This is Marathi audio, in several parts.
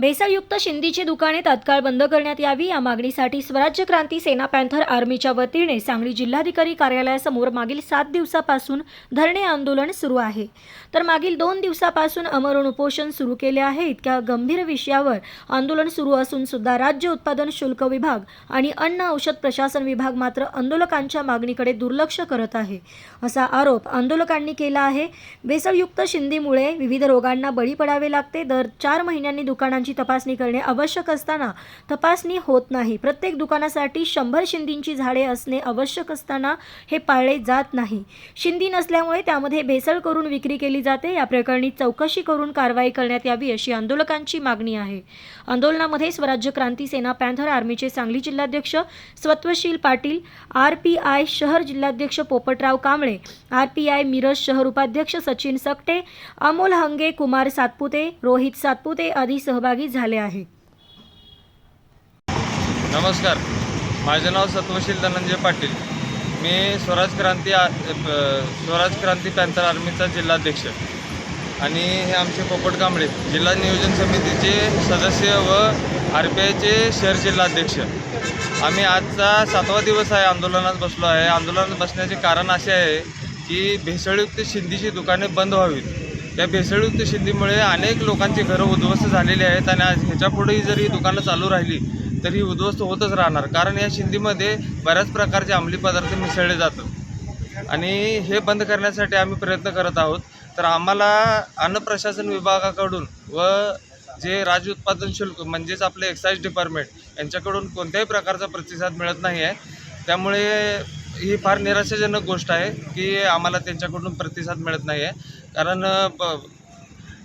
भेसळयुक्त शिंदीची दुकाने तात्काळ बंद करण्यात यावी या मागणीसाठी स्वराज्य क्रांती सेना पॅन्थर आर्मीच्या वतीने सांगली जिल्हाधिकारी कार्यालयासमोर मागील सात दिवसापासून धरणे आंदोलन सुरू आहे. तर मागील दोन दिवसापासून अमरण उपोषण सुरू केले आहे. इतक्या गंभीर विषयावर आंदोलन सुरू असून सुद्धा राज्य उत्पादन शुल्क विभाग आणि अन्न औषध प्रशासन विभाग मात्र आंदोलकांच्या मागणीकडे दुर्लक्ष करत आहे असा आरोप आंदोलकांनी केला आहे. भेसळयुक्त शिंदीमुळे विविध रोगांना बळी पडावे लागते. दर चार महिन्यांनी दुकानांची तपासणी करणे आवश्यक असताना तपासणी होत नाही. प्रत्येक दुकानासाठी शंभर शिंदींची झाडे असणे आवश्यक असताना हे पाळले जात नाही. शिंदी नसल्यामुळे त्यामध्ये भेसळ करून विक्री केली जाते. या प्रकरणी चौकशी करून कारवाई करण्यात यावी अशी आंदोलकांची मागणी आहे. आंदोलनामध्ये स्वराज्य क्रांती सेना पॅन्थर आर्मीचे सांगली जिल्हाध्यक्ष Swatvasheel Patil R P I शहर जिल्हाध्यक्ष Popatrao Kamble R P I Miraj शहर उपाध्यक्ष सचिन सकटे अमोल हंगे कुमार सातपुते रोहित सातपुते आदी सहभागी झाले आहेत नमस्कार. माझे नाव सत्वशील धनंजय पाटील. मी स्वराज क्रांती स्वराज क्रांती पॅन्थर आर्मीचा जिल्हाध्यक्ष. आणि हे आमचे पोपट कांबळे जिल्हा नियोजन समितीचे सदस्य व आर पी आयचे शहर जिल्हाध्यक्ष. आम्ही आजचा सातवा दिवस आहे आंदोलनात बसलो आहे. आंदोलनात बसण्याचे कारण असे आहे की भेसळयुक्त शिंदीची दुकाने बंद व्हावीत. या भेसळयुक्त शिंदीमुळे अनेक लोकांची घरं उद्ध्वस्त झालेली आहेत आणि आज ह्याच्यापुढेही जर ही दुकानं चालू राहिली तर ही उद्ध्वस्त होतच राहणार. कारण या शिंदीमध्ये बऱ्याच प्रकारचे अंमली पदार्थ मिसळले जातात. आणि हे बंद करण्यासाठी आम्ही प्रयत्न करत आहोत. तर आम्हाला अन्न प्रशासन विभागाकडून व जे राज्य उत्पादन शुल्क म्हणजेच आपले एक्साईज डिपार्टमेंट यांच्याकडून कोणत्याही प्रकारचा प्रतिसाद मिळत नाही आहे त्यामुळे ही फार निराशाजनक गोष्ट आहे की आम्हाला त्यांच्याकडून प्रतिसाद मिळत नाही आहे कारण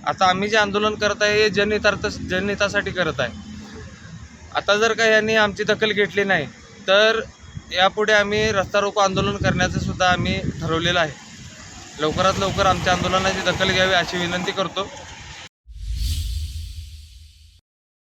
आता आम्ही जे आंदोलन करत आहे हे जनहितार्थ जनहितासाठी करत आहे. आता जर का यांनी आमची दखल घेतली नाही तर यापुढे आम्ही रस्ता रोको आंदोलन करण्याचं सुद्धा आम्ही ठरवलेलं आहे. लवकरात लवकर आमच्या आंदोलनाची दखल घ्यावी अशी विनंती करतो.